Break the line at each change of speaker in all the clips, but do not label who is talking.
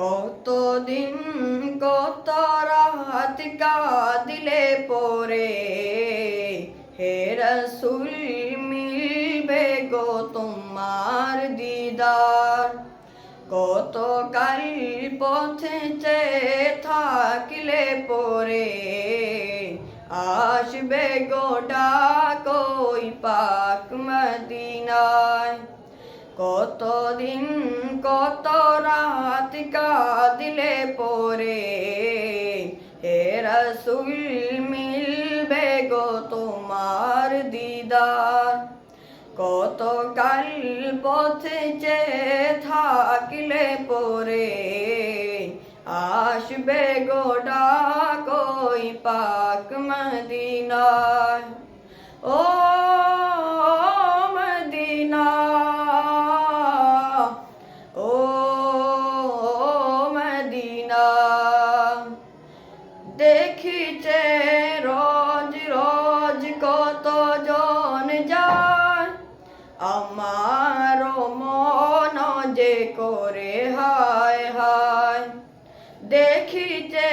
কতদিন কত রাত কাদিলে পরে হে রসুল মিলবে গো তোমার দিদার। কত কাল পথে থাকিলে পরে আসবে গোটা কই পাক মদিনায়। কতদিন কত রাত কাদিলে পরে। হে রসুল, মিলবে গো তোমার দিদার। কত কাল পথে যে থাকিলে পরে। আসবে গোডা কই পাক মদিনায় ও যে করে, হায় হায়। দেখিছে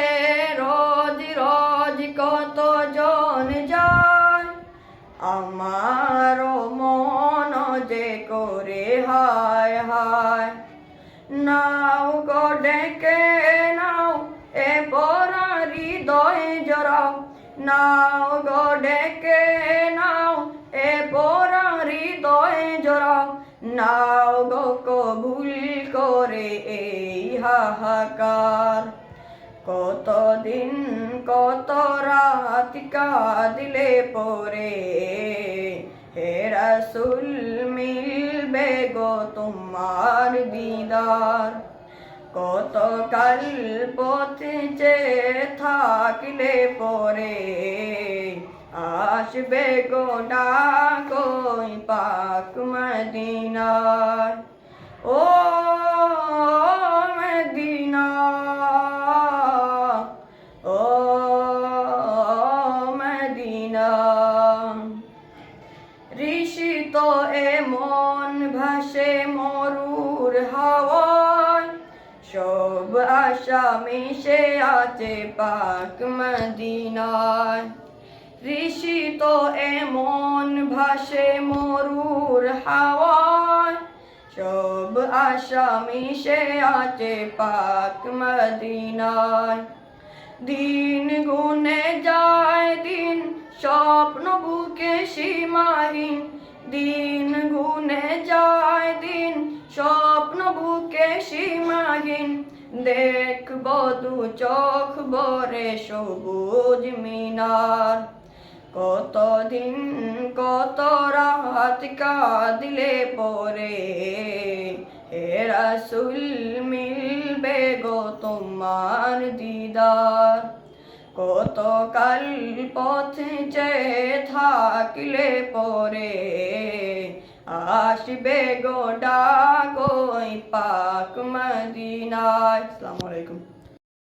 রোজ রোজ কত জন যায়। আমার মন যে করে, হায় হায়। নাও গো ডেকে নাও এ পরা হৃদয় জরাও নাও গো ডেকে নাও এ পরা হৃদয় জরাও নাও গো এই হাহাকার। কতদিন, কত রাত কাদিলে পরে? হে রসুল, মিলবে গো তোমার দিদার। কত কাল পথে যে থাকলে পরে? আসবে গো ডাকই পাক মদিনার। মদিনা। ঋষি তো এমন ভাসে মরুর হাওয়ায়, সব আশা মিশে আছে পাক মদিনায়। ঋষি তো এমন ভাসে মরুর হাওয়ায়, সব আশা মিশে আছে পাক মদিনায়। দিন গুনে যায় দিন, স্বপ্ন বুকে সীমাহীন। দিন গুনে যায় দিন, স্বপ্ন বুকে সীমাহীন। দেখব দু চোখ বরে সবুজ মিনার। কতদিন, কত রাত কাদিলে পরে হে রসুল মিলবে গো তোমার দিদার। কত কাল পথে যে থাকলে পরে আসবে গো ডাকই পাক মদিনায়। আসসালামু আলাইকুম।